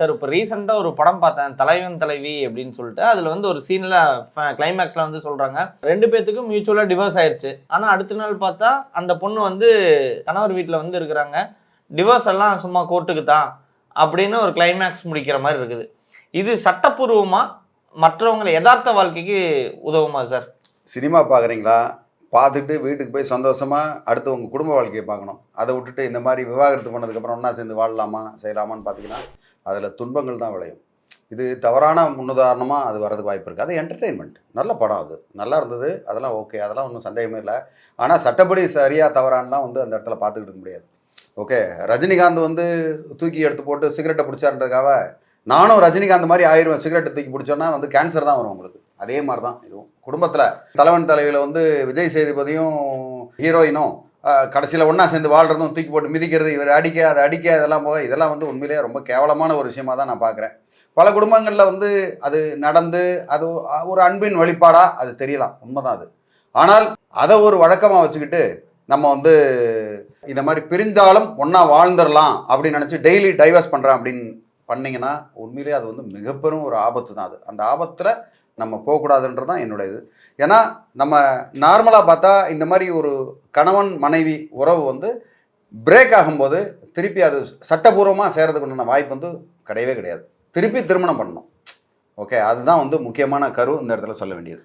Sir இப்போ ரீசெண்டாக ஒரு படம் பார்த்தேன் தலைவன் தலைவி அப்படின்னு சொல்லிட்டு. அதில் வந்து ஒரு சீனில் கிளைமேக்ஸில் வந்து சொல்கிறாங்க ரெண்டு பேர்த்துக்கும் மியூச்சுவலாக டிவோர்ஸ் ஆயிடுச்சு ஆனால் அடுத்த நாள் பார்த்தா அந்த பொண்ணு வந்து கணவர் வீட்டில் வந்து இருக்கிறாங்க. டிவோர்ஸ் எல்லாம் சும்மா கோர்ட்டுக்கு தான் அப்படின்னு ஒரு கிளைமேக்ஸ் முடிக்கிற மாதிரி இருக்குது. இது சட்டப்பூர்வமாக மற்றவங்களை யதார்த்த வாழ்க்கைக்கு உதவுமா சார் சினிமா பார்க்குறீங்களா? பார்த்துட்டு வீட்டுக்கு போய் சந்தோஷமாக அடுத்து உங்கள் குடும்ப வாழ்க்கையை பார்க்கணும். அதை விட்டுட்டு இந்த மாதிரி விவாகரத்து பண்ணதுக்கப்புறம் ஒன்றா சேர்ந்து வாழலாமா செய்யலாமான்னு பார்த்தீங்கன்னா அதில் துன்பங்கள் தான் விளையும். இது தவறான முன்னுதாரணமாக அது வரதுக்கு வாய்ப்பு இருக்குது அது என்டர்டெயின்மெண்ட் நல்ல படம் அது. நல்லா இருந்தது அதெல்லாம் ஓகே அதெல்லாம் ஒன்றும் சந்தேகமே இல்லை. ஆனால் சட்டப்படி சரியாக தவறானலாம் வந்து அந்த இடத்துல பார்த்துக்கிட்டு இருக்க முடியாது. ஓகே ரஜினிகாந்த் வந்து தூக்கி எடுத்து போட்டு சிகரெட்டை பிடிச்சாருன்றதுக்காக நானும் ரஜினிகாந்த் மாதிரி ஆயிரம் சிகரெட்டை தூக்கி பிடிச்சோன்னா வந்து கேன்சர் தான் வரும் உங்களுக்கு அதே மாதிரி தான் இதுவும். குடும்பத்தில் தலைவன் தலைவியில் வந்து விஜய் சேதுபதியும் ஹீரோயினும் கடைசியில் ஒன்றா சேர்ந்து வாழ்கிறதும் தூக்கி போட்டு மிதிக்கிறது இவர் அடிக்க அதை அடிக்க இதெல்லாம் போக இதெல்லாம் வந்து உண்மையிலேயே ரொம்ப கேவலமான ஒரு விஷயமா தான் நான் பார்க்குறேன். பல குடும்பங்களில் வந்து அது நடந்து அது ஒரு அன்பின் வழிபாடாக அது தெரியலாம். உண்மைதான் அது. ஆனால் அதை ஒரு வழக்கமாக வச்சுக்கிட்டு நம்ம வந்து இந்த மாதிரி பிரிந்தாலும் ஒன்றா வாழ்ந்துடலாம் அப்படின்னு நினச்சி டெய்லி டைவர்ஸ் பண்ணுறேன் அப்படின்னு பண்ணிங்கன்னா உண்மையிலேயே அது வந்து மிகப்பெரும் ஒரு ஆபத்து தான் அது. அந்த ஆபத்தில் நம்ம போகக்கூடாதுன்றது தான் என்னுடைய இது. ஏன்னா நம்ம நார்மலாக பார்த்தா இந்த மாதிரி ஒரு கணவன் மனைவி உறவு வந்து பிரேக் ஆகும்போது திருப்பி அது சட்டபூர்வமாக செய்கிறதுக்கு உண்டான வாய்ப்பு வந்து கிடையவே கிடையாது. திருப்பி திருமணம் பண்ணணும். ஓகே அதுதான் வந்து முக்கியமான கரு இந்த இடத்துல சொல்ல வேண்டியது.